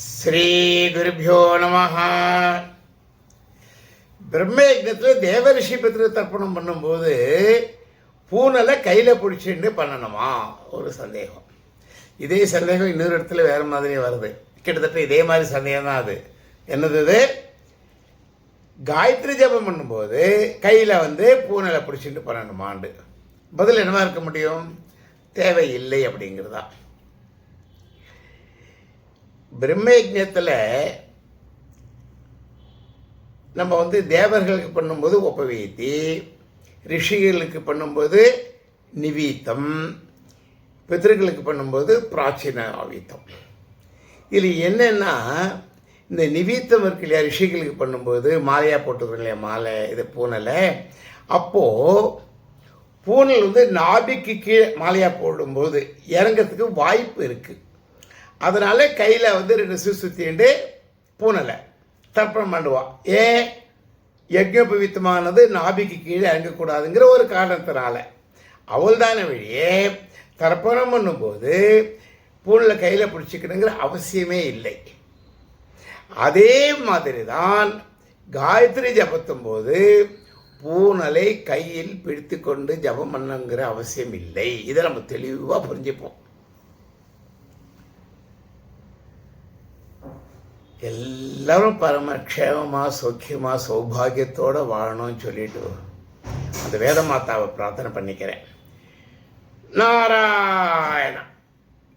ஸ்ரீகுருபியோ நம பிரம்மயஜத்தில் தேவரிஷி பித்ரு தர்ப்பணம் பண்ணும்போது பூனலை கையில் பிடிச்சிட்டு பண்ணணுமா? ஒரு சந்தேகம். இதே சந்தேகம் இன்னொரு இடத்துல வேறு மாதிரி வருது. கிட்டத்தட்ட இதே மாதிரி சந்தேகம் தான் அது. என்னது இது? காயத்ரி ஜபம் பண்ணும்போது கையில் வந்து பூனலை பிடிச்சிட்டு பண்ணணுமாண்டு. பதில் என்னவா இருக்க முடியும்? தேவையில்லை அப்படிங்கிறதா பிரம்மயஜத்தில் நம்ம வந்து தேவர்களுக்கு பண்ணும்போது ஒப்பவீத்தி ரிஷிகளுக்கு பண்ணும்போது நிவீத்தம் பிதர்களுக்கு பண்ணும்போது பிராச்சீன ஆவீத்தம். இதில் என்னென்னா இந்த நிவீத்தம் இருக்கு இல்லையா ரிஷிகளுக்கு பண்ணும்போது மாலையாக போட்டுக்கிறோம் இல்லையா மாலை இது பூனலை அப்போது பூனல் வந்து நாபிக்கு கீழே மாலையாக போடும்போது இறங்கிறதுக்கு வாய்ப்பு இருக்குது அதனால் கையில் வந்து ரெண்டு சு சுற்றிண்டு பூனலை. தர்ப்பணம் பண்ணுவான் ஏன் யஜ்ஞோபவித்தமானது நாபிக்கு கீழே இறங்கக்கூடாதுங்கிற ஒரு காரணத்தினால. அவள் தானே வழியே தர்ப்பணம் பண்ணும்போது பூனில் கையில் பிடிச்சிக்கணுங்கிற அவசியமே இல்லை. அதே மாதிரி தான் காயத்ரி ஜபத்தும் போது பூனலை கையில் பிடித்து கொண்டு ஜபம் பண்ணுங்கிற அவசியம் இல்லை. இதை நம்ம தெளிவாக புரிஞ்சுப்போம். எல்லாரும் பரமக்ஷேமமாக சௌக்கியமாக சௌபாகியத்தோடு வாழணும்னு சொல்லிட்டு அந்த வேத மாதாவை பிரார்த்தனை பண்ணிக்கிறேன். நாரா